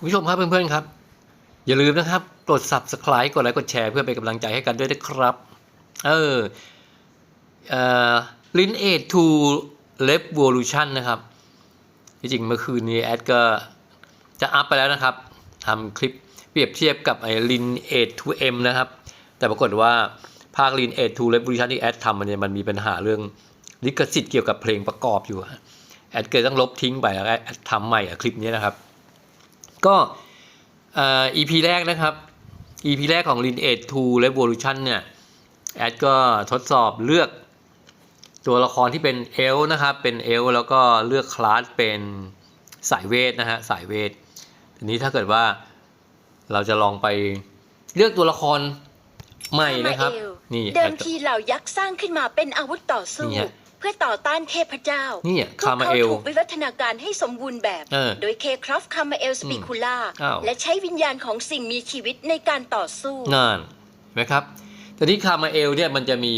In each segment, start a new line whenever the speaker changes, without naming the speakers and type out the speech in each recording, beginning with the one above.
คุณผู้ชมครับเพื่อนๆครับ อย่าลืมนะครับ กด subscribe กดไลค์กดแชร์เพื่อเป็นกำลังใจให้กันด้วยนะครับ เออเอ่อ Lineage to Revolution นะครับจริงๆเมื่อคืนนี้แอดก็จะอัพไปแล้วนะครับทำคลิปเปรียบเทียบกับไอ้ Lineage to M นะครับ แต่ปรากฏว่าภาค Lineage to Revolution ที่แอดทำมันเนี่ยมันมีปัญหาเรื่องลิขสิทธิ์เกี่ยวกับเพลงประกอบอยู่แอดเกิดต้องลบทิ้งไปแล้วแอดทำใหม่คลิปนี้นะครับ ก็เอ่อ EP แรกนะครับ EP แรกของ Lineage to Revolution เนี่ยแอดก็ทดสอบเลือกตัวละครที่เป็นเอลฟ์นะครับ เป็นเอลฟ์แล้วก็เลือกคลาสเป็นสายเวทนะฮะสายเวททีนี้ถ้าเกิดว่าเราจะลองไปเลือกตัวละครใหม่นะครับ
คามาเอล
นี่
เดิ
แอ
ม
ด
ทีเหล่ายักษ์สร้างขึ้นมาเป็นอาวุธต่อสู้
นี่ฮะ
เพื่อต่อต้านเทพเจ้า
นี่อะ
พวก
คามา
เขา
เอล
ถูกวิวัฒนาการให้สมบูรณ์แบบ
เออ
โดยเคครอฟคามาเอลสปิคูล่า
อ้าว
และใช้วิญญาณของสิ่งมีชีวิตในการต่อสู้
งานเห็นไหมครับแต่ที่คามาเอลเนี่ยมันจะมี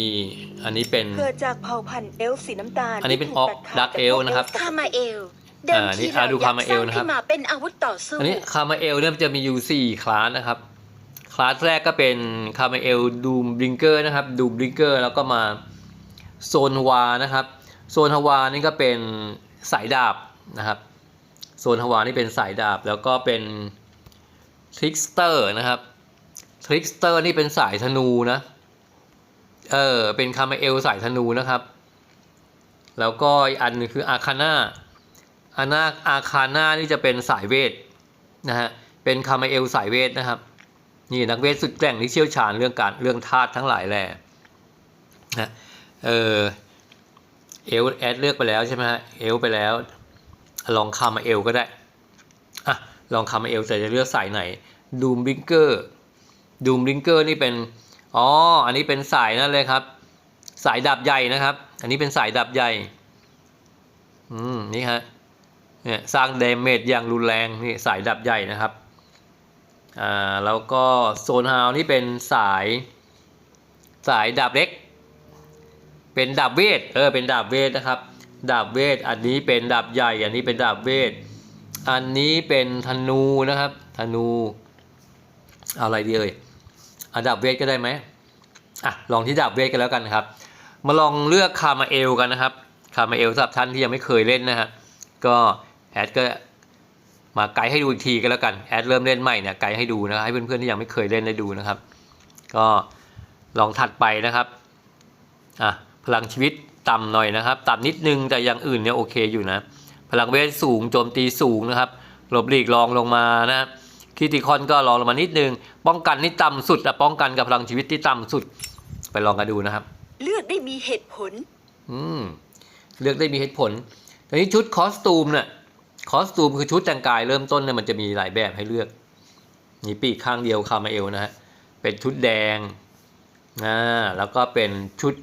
อันนี้เป็น
เกิดจากเผ่าพันธุ์เอลฟ์สีน้ำตาล
อันนี้เป็น
ที่ถู
ออก
ตัขา
Dark
จาก
Elf
พวก
นะครับ
ปก
คา
ติ
มาเอล เดิม
อ่านี่
ทีเหล่า
อ่าดู
ยักษ์
คามาเอ
ส
ล
ร้าง
นะครับ
ขึ้นมาเป็นอาวุธต่อสู้
อันนี้คามาเอลเนี่ยมันจะมีอยู่สี่คลาสนะครับ คลาสแรกก็เป็นคามาเอลดูมบลิงเกอร์นะครับดูมบลิงเกอร์แล้วก็มา โซนฮวานะครับ โซนฮวานี่ก็เป็นสายดาบนะครับ โซนฮวานี่เป็นสายดาบแล้วก็เป็นทริกสเตอร์นะครับ ทริกสเตอร์นี่เป็นสายธนูนะ เออ เป็นคามเอลสายธนูนะครับ แล้วก็อีกอันนึงคืออาคาน่าอานาอาคาน่านี่จะเป็นสายเวทนะฮะ เป็นคามเอลสายเวทนะครับ นี่นักเวทสุดแกร่งที่เชี่ยวชาญเรื่องการเรื่องธาตุทั้งหลายแหละนะ เออเอลแอดเลือกไปแล้วใช่ไหมฮะเอลไปแล้ว ลองคามาเอลก็ได้อะลองคามาเอลแต่จะเลือกสายไหนดูมบิงเกอร์ดูมบิงเกอร์นี่เป็นอ๋ออันนี้เป็นสายนั่นเลยครับ สายดับใหญ่นะครับ อันนี้เป็นสายดับใหญ่อืมนี่ฮะเนี่ยสร้างเดเมจอย่างรุนแรงนี่สายดับใหญ่นะครับอ่าแล้วก็โซนฮาวนี่เป็นสายสายดาบเล็ก เป็นดาบเวทเออเป็นดาบเวทนะครับ ดาบเวทอันนี้เป็นดาบใหญ่ อันนี้เป็นดาบเวทอันนี้เป็นธนูนะครับธนูอะไรดีเอ่ยเอาดาบเวทก็ได้ไหมอะลองที่ดาบเวทกันแล้วกันครับ มาลองเลือกคามาเอลกันนะครับคามาเอลสำหรับท่านที่ยังไม่เคยเล่นนะฮะก็แอดก็มาไกด์ให้ดูอีกทีก็แล้วกันแอดเริ่มเล่นใหม่เนี่ยไกด์ให้ดูนะให้เพื่อนๆที่ยังไม่เคยเล่นได้ดูนะครับ ก็ลองถัดไปนะครับอะ พลังชีวิตต่ำหน่อยนะครับ ต่ำนิดนึงแต่อย่างอื่นเนี่ยโอเคอยู่นะ พลังเวทสูงโจมตีสูงนะครับ หลบหลีกรองลงมานะครับคิติคอนก็รองลงมานิดนึง ป้องกันนี่ต่ำสุดอะป้องกันกับพลังชีวิตที่ต่ำสุด ไปลองกันดูนะครับ
เลือกได้มีเหตุผล
อืมเลือกได้มีเหตุผลทีนี้ชุดคอสตูมเนี่ยคอสตูมคือชุดแต่งกายเริ่มต้นเนี่ยมันจะมีหลายแบบให้เลือกมีปีกข้างเดียวคามาเอลนะฮะเป็นชุดแดงอ่าแล้วก็เป็นชุด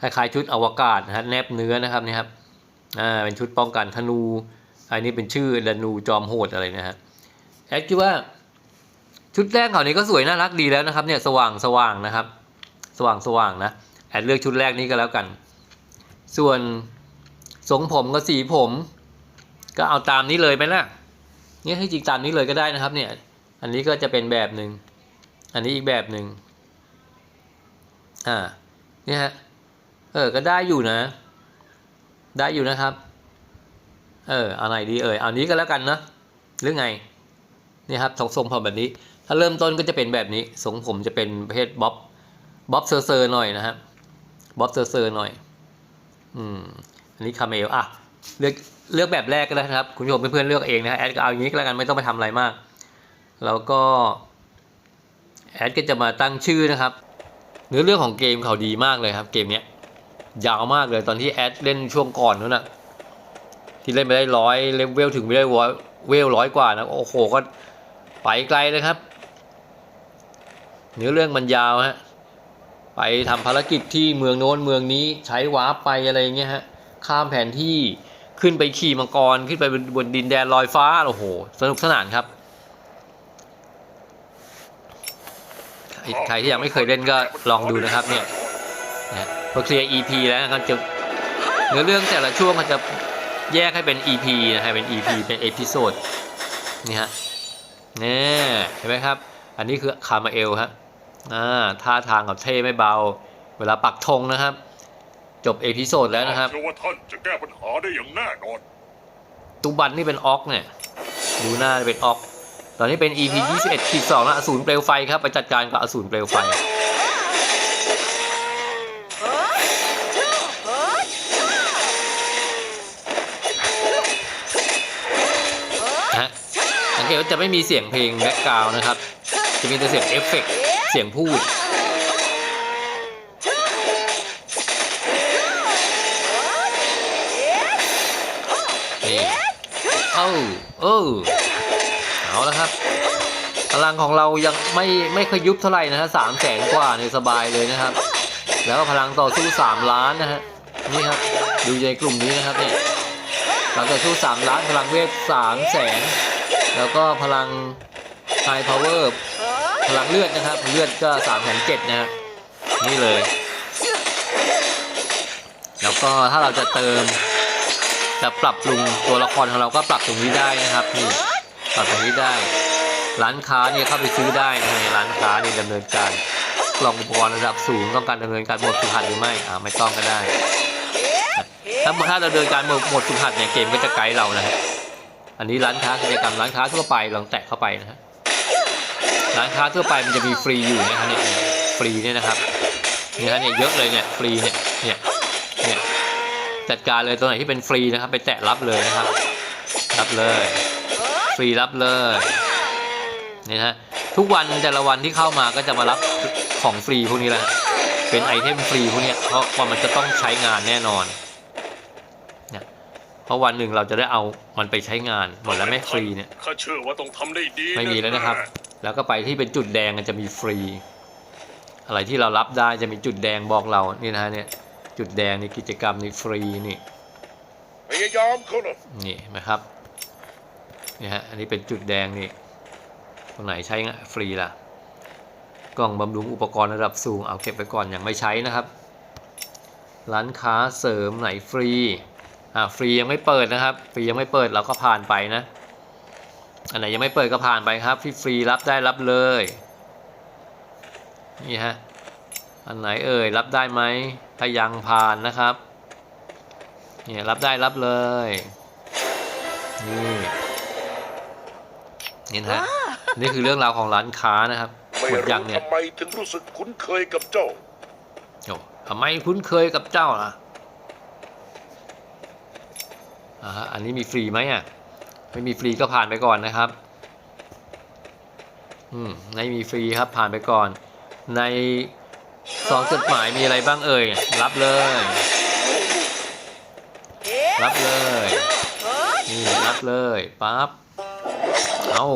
คล้ายๆชุดอวกาศนะฮะแนบเนื้อนะครับนี่ครับอ่าเป็นชุดป้องกันธนู อันนี้เป็นชื่อดนูจอมโหดอะไรนะฮะแอดคิดว่าชุดแรกเขานี้ก็สวยน่ารักดีแล้วนะครับเนี่ยสว่างสว่างนะครับ สว่างสว่างนะแอดเลือกชุดแรกนี้ก็แล้วกัน ส่วนทรงผมกับสีผม ก็เอาตามนี้เลยไหมล่ะเนี่ยให้จริงตามนี้เลยก็ได้นะครับ เนี่ย อันนี้ก็จะเป็นแบบหนึ่งอันนี้อีกแบบหนึ่งอ่าเนี่ยฮะ เออ ก็ได้อยู่นะ ได้อยู่นะครับ เออเอาไหนดีเอ่ยเอานี้ก็แล้วกันนะหรือไงนี่ครับทรงทรงผมแบบนี้ ถ้าเริ่มต้นก็จะเป็นแบบนี้ทรงผมจะเป็นประเภทบ๊อบบ๊อบเซอร์เซอร์หน่อยนะครับบ๊อบเซอร์เซอร์หน่อย อืม อันนี้คาเมลอะเลือกเลือกแบบแรกก็ได้นะครับ คุณผู้ชมเพื่อนๆเลือกเองนะฮะแอดก็เอาอย่างนี้ก็แล้วกันไม่ต้องไปทำอะไรมาก แล้วก็แอดก็จะมาตั้งชื่อนะครับ เนื้อเรื่องของเกมเขาดีมากเลยครับ เกมเนี้ย ยาวมากเลยตอนที่แอดเล่นช่วงก่อนนู้นนะที่เล่นไปได้ร้อยเลเวลถึงไปได้เวลร้อยกว่านะ โอ้โหก็ไปไกลเลยครับ เนื้อเรื่องมันยาวฮะ ไปทำภารกิจที่เมืองโน้นเมืองนี้ใช้วาร์ปไปอะไรเงี้ยฮะ ข้ามแผนที่ขึ้นไปขี่มังกรขึ้นไปบนดินแดนลอยฟ้าโอ้โห สนุกสนานครับใครที่ยังไม่เคยเล่นก็ลองดูนะครับเนี่ย นะพอเคลียร์ EP แล้วก็จะเนื้อเรื่องแต่ละช่วงก็จะแยกให้เป็น EP นะฮะเป็น EP เป็นเอพิโซดนี่ฮะเนี่ยเห็นไหมครับ อันนี้คือคามาเอลฮะอ่าท่าทางกับเท่ไม่เบา เวลาปักธงนะครับ จบเอพิโซดแล้วนะครับ
เชื่อว่าท่านจะแก้ปัญหาได้อย่างแน่นอน
ตุบันนี่เป็นออกเนี่ยดูหน้าเป็นออก ตอนนี้เป็น EP 21ขีด2แล้วอสูรเปลวไฟครับ ไปจัดการกับอสูรเปลวไฟ เกตว่าจะไม่มีเสียงเพลงแบ็กกราวนะครับ จะมีแต่เสียงเอฟเฟกต์เสียงพูดนี่เอ้าเออเอาแล้วครับพลังของเรายังไม่ไม่เคยยุบเท่าไหร่นะฮะสามแสนกว่าเนี่ยสบายเลยนะครับ แล้วก็พลังต่อสู้สามล้านนะฮะนี่ครับดูในกลุ่มนี้นะครับเนี่ยพลังต่อสู้สามล้านพลังเวทสามแสน แล้วก็พลังไฮพาวเวอร์พลังเลือดนะครับ เลือดก็สามแสนเจ็ดนะฮะนี่เลย แล้วก็ถ้าเราจะเติมจะปรับปรุงตัวละครของเราก็ปรับตรงนี้ได้นะครับนี่ปรับตรงนี้ได้ ร้านค้าเนี่ยเข้าไปซื้อได้นะฮะร้านค้านี่ดำเนินการกล่องอุปกรณ์ระดับสูงต้องการดำเนินการหมดสุพรรณหรือไม่อ่าไม่ต้องก็ได้ถ้าถ้าเราเดินการหมดหมดสุพรรณเนี่ยเกมก็จะไกด์เรานะฮะ อันนี้ร้านค้ากิจกรรมร้านค้าทั่วไปลองแตะเข้าไปนะฮะร้านค้าทั่วไปมันจะมีฟรีอยู่นะฮะเนี่ยฟรีเนี่ยนะครับเนี่ยฮะเนี่ยเยอะเลยเนี่ยฟรีเนี่ยเนี่ยเนี่ยจัดการเลยตัวไหนที่เป็นฟรีนะครับ ไปแตะรับเลยนะครับ รับเลย ฟรีรับเลยนี่นะฮะทุกวันแต่ละวันที่เข้ามาก็จะมารับของฟรีพวกนี้แหละเป็นไอเทมฟรีพวกเนี้ยเพราะว่ามันจะต้องใช้งานแน่นอน เพราะวันหนึ่งเราจะได้เอามันไปใช้งานหมดแล้วไม่ฟรีเนี่ย
ข้าเชื่อว่าต้องทำได้ดี
ไม่มีแล้วนะครับ
แแล้
วก็ไปที่เป็นจุดแดงมันจะมีฟรี อะไรที่เรารับได้จะมีจุดแดงบอกเรานี่นะฮะเนี่ยจุดแดงนี่กิจกรรมนี่ฟรีนี่
พยายามเขาหน่อย
นี่เห็นไหมครับนี่ฮะอันนี้เป็นจุดแดงนี่ตรงไหนใช้งานฟรีล่ะกล่องบำรุงอุปกรณ์ระดับสูงเอาเก็บไว้ก่อนยังไม่ใช้นะครับ ร้านค้าเสริมไหนฟรี อ่าฟรียังไม่เปิดนะครับ ฟรียังไม่เปิดเราก็ผ่านไปนะ อันไหนยังไม่เปิดก็ผ่านไปครับที่ฟรีรับได้รับเลย นี่ฮะ อันไหนเอ่ยรับได้ไหมถ้ายังผ่านนะครับ เนี่ยรับได้รับเลย นี่นี่นะฮะ นี่คือเรื่องราวของร้านค้านะครับ
ไม่
หมด
รู้
ยังเนี่ย
ทำไมถึงรู้สึกคุ้นเคยกับเจ้า
โอ้ทำไมคุ้นเคยกับเจ้าล่ะ อ่าฮะอันนี้มีฟรีไหมอะไม่มีฟรีก็ผ่านไปก่อนนะครับอืมในมีฟรีครับผ่านไปก่อน ในซองจดหมายมีอะไรบ้างเอ่ยรับเลย รับเลยนี่รับเลยปั๊บเอา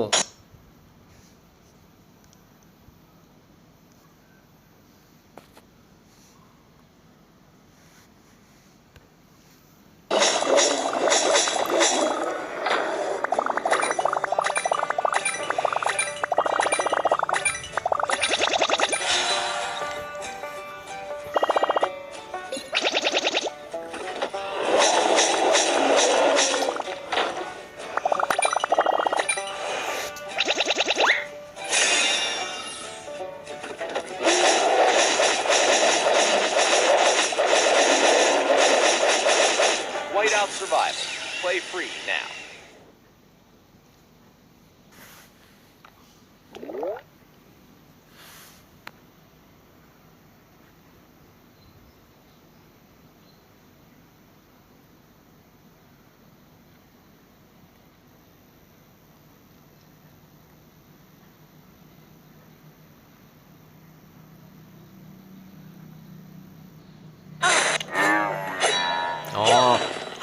อ๋อ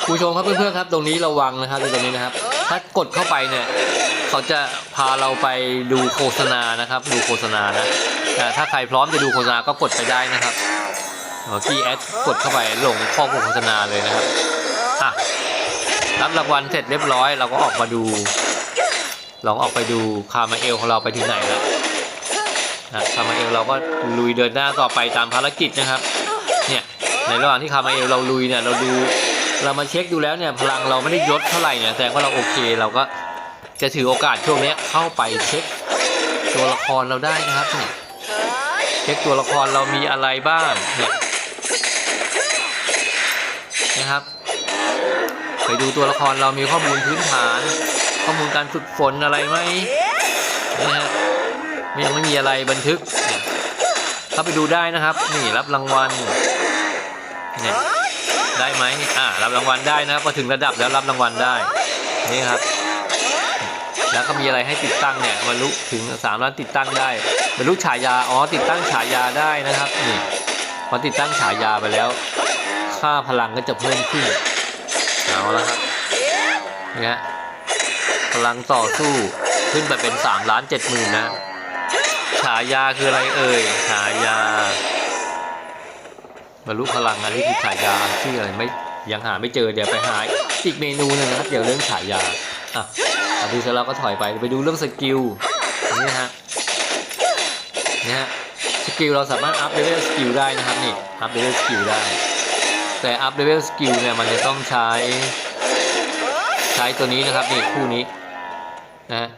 ผู้ชมครับเพื่อนๆครับ ตรงนี้ระวังนะครับตรงนี้นะครับ ถ้ากดเข้าไปเนี่ย เขาจะพาเราไปดูโฆษณานะครับ ดูโฆษณานะแต่ถ้าใครพร้อมจะดูโฆษณาก็กดไปได้นะครับเมื่อกี้แอดกดเข้าไปหลงข้อมูลโฆษณาเลยนะครับอะรับรางวัลเสร็จเรียบร้อย เราก็ออกมาดูลองออกไปดูคามาเอลของเราไปถึงไหนแล้วนะคามาเอลเราก็ลุยเดินหน้าต่อไปตามภารกิจนะครับ ในระหว่างที่คามาเอลเราลุยเนี่ยเราดูเรามาเช็คดูแล้วเนี่ยพลังเราไม่ได้ยศเท่าไหร่เนี่ยแสดงว่าเราโอเคเราก็จะถือโอกาสช่วงนี้เข้าไปเช็คตัวละครเราได้นะครับเนี่ยเช็คตัวละครเรามีอะไรบ้างเนี่ยนะครับไปดูตัวละครเรามีข้อมูลพื้นฐาน ข้อมูลการฝึกฝนอะไรไหมนะฮะไม่ยังไม่มีอะไรบันทึกเข้าไปดูได้นะครับ นี่รับรางวัล เนี่ยได้ไหมอ่ารับรางวัลได้นะครับพอถึงระดับแล้วรับรางวัลได้นี่ครับ แล้วก็มีอะไรให้ติดตั้งเนี่ยบรรลุถึงสามล้านติดตั้งได้บรรลุฉายาอ๋อติดตั้งฉายาได้นะครับนี่พอติดตั้งฉายาไปแล้ว ค่าพลังก็จะเพิ่มขึ้นเอาแล้วครับนี่ฮะพลังต่อสู้ขึ้นไปเป็น3ล้าน7หมื่นนะฉายาคืออะไรเอ่ยฉายา บรรลุพลังอันนี้คือฉายาชื่ออะไรไม่ยังหาไม่เจอเดี๋ยวไปหาอีกเมนูนึงนะครับเดี๋ยวเรื่องฉายาอะอะดูเสร็จแล้วก็ถอยไปไปดูเรื่องสกิลนี่ฮะนี่ฮะสกิลเราสามารถอัพเลเวลสกิลได้นะครับนี่อัพเลเวลสกิลได้ แต่อัพเลเวลสกิลเนี่ยมันจะต้องใช้ใช้ตัวนี้นะครับนี่คู่นี้นะ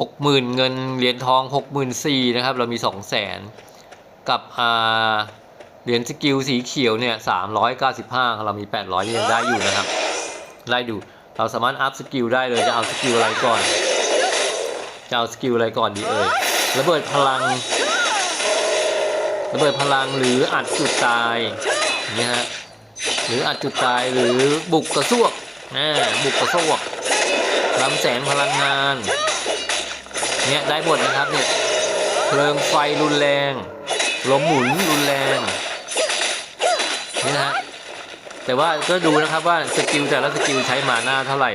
หกหมื่นเงินเหรียญทองหกหมื่นสี่นะครับเรามีสองแสนกับอ่า เหรียญสกิลสีเขียวเนี่ยสามร้อยเก้าสิบห้าเรามีแปดร้อยยังได้อยู่นะครับไล่ดูเราสามารถอัพสกิลได้เลยจะเอาสกิลอะไรก่อน จะเอาสกิลอะไรก่อนดีเอ่ยระเบิดพลังระเบิดพลังหรืออัดจุดตายนี่ฮะหรืออัดจุดตายหรือบุกกระซวกนะบุกกระซวกลำแสงพลังงานเนี่ยได้หมดนะครับเนี่ยเพลิงไฟรุนแรงลมหมุนรุนแรง นี่นะฮะแต่ว่าก็ดูนะครับว่าสกิลแต่ละสกิลใช้มาหน้าเท่าไหร่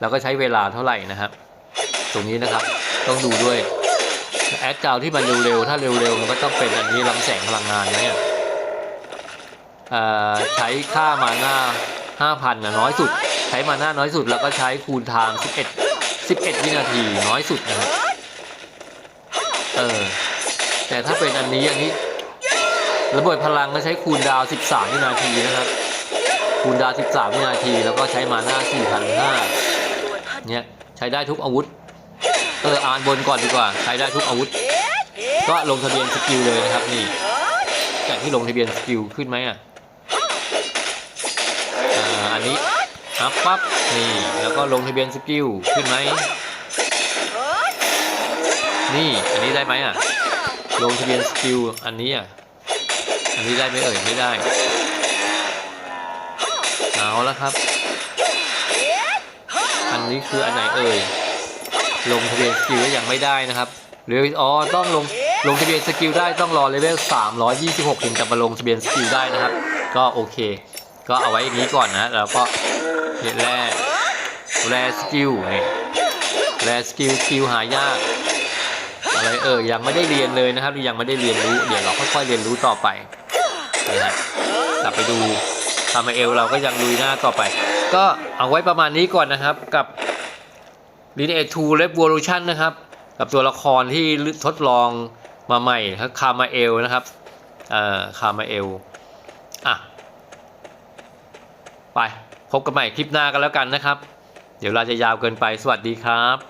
แล้วก็ใช้เวลาเท่าไหร่นะครับตรงนี้นะครับต้องดูด้วยแอดเจ้าที่มันเร็วๆถ้าเร็วๆมันก็ต้องเป็นอันนี้ลำแสงพลังงานนะเนี่ยใช้ค่ามาหน้า5,000นะน้อยสุด ใช้มาหน้าน้อยสุด แล้วก็ใช้คูณทาง 11 11 วินาทีน้อยสุดนะครับเออแต่ถ้าเป็นอันนี้อันนี้ ระเบิดพลังก็ใช้คูณดาว 13 วินาทีนะครับ คูณดาว 13 วินาที แล้วก็ใช้มาหน้า 4,500เนี่ยใช้ได้ทุกอาวุธ เอออ่านบนก่อนดีกว่า ใช้ได้ทุกอาวุธ ก็ลงทะเบียนสกิลเลยนะครับนี่จากที่ลงทะเบียนสกิลขึ้นไหมอะอันนี้อัพปั๊บนี่ แล้วก็ลงทะเบียนสกิลขึ้นไหมนี่ อันนี้ได้ไหมอะ ลงทะเบียนสกิลอันนี้อะ อันนี้ได้ไหมเอ่ยไม่ได้เอาแล้วครับ อันนี้คืออันไหนเอ่ย ลงทะเบียนสกิลยังไม่ได้นะครับ หรืออ๋อต้องลงลงทะเบียนสกิลได้ต้องรอเลเวล326 ถึงจะมาลงทะเบียนสกิลได้นะครับ ก็โอเค ก็เอาไว้อย่างนี้ก่อนนะ แล้วก็เนี่ยแร่แร่สกิลนี่แร่สกิลสกิลหายากอะไรเออยังไม่ได้เรียนเลยนะครับยังไม่ได้เรียนรู้ เดี๋ยวเราค่อยๆเรียนรู้ต่อไป นะฮะกลับไปดูทำเอลเราก็ยังลุยหน้าต่อไป ก็เอาไว้ประมาณนี้ก่อนนะครับกับ l i n e a 2 Revolution นะครับ กับตัวละครที่ทดลองมาใหม่ครับคามาเอลนะครับเอ่อคามาเอลอะไปพบกันใหม่คลิปหน้ากันแล้วกันนะครับ เดี๋ยวเราจะยาวเกินไปสวัสดีครับ